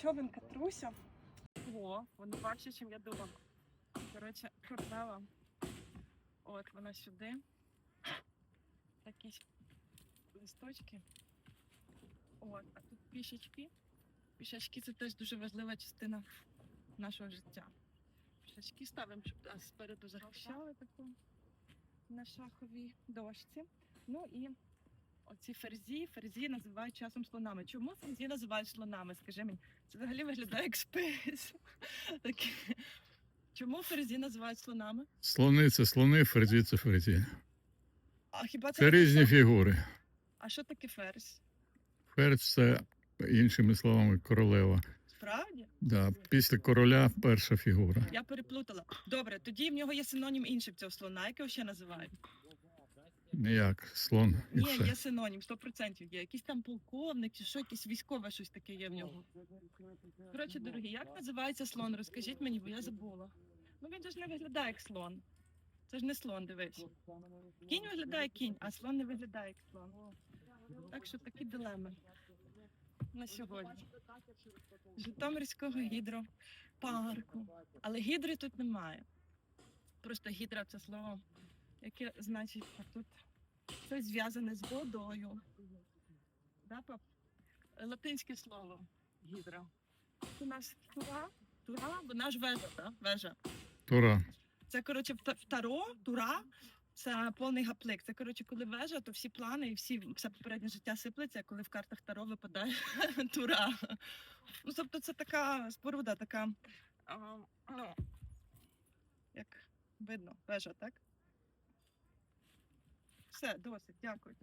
Човен Труся. О, воно бачить, чим я думала. Коротше, корнела. От вона сюди. Якісь листочки. От, а тут пішечки. Пішачки це теж дуже важлива частина нашого життя. Пішачки ставимо, щоб нас спереду захищали таку на шаховій дошці. Ну і оці ферзі, ферзі називають часом слонами. Чому ферзі називають слонами? Скажи мені, це взагалі виглядає як спис. Чому ферзі називають слонами? Слони це слони, ферзі це ферзі. А хіба це, Це різні саме? фігури. А що таке ферзь? Ферзь це, іншими словами, королева. Справді? Да. Після короля перша фігура. Я переплутала. Добре, тоді в нього є синонім інший цього слона, як ще називають? Ніяк, слон і Ні, все. є синонім, 100% є. Якийсь там полковник чи що, якесь військове щось таке є в нього. Коротше, дорогі, як називається слон? Розкажіть мені, бо я забула. Ну він же ж не виглядає як слон. Це ж не слон, дивись. Кінь виглядає кінь, а слон не виглядає як слон. Так що такі дилеми на сьогодні. Житомирського гідропарку. Але гідри тут немає. Просто гідра це слово, яке значить тут щось зв'язане з водою. Да, пап? Латинське слово гідра. У нас тура, тура, вона ж вежа, так? Вежа. Тора. Це, коротше, в в таро, тура, це повний гаплик. Це, коротше, коли вежа, то всі плани і всі, все попереднє життя сиплеться, коли в картах таро випадає тура. Ну, тобто це така споруда, така, а, ну, як видно, вежа, так? Все, досить, дякую.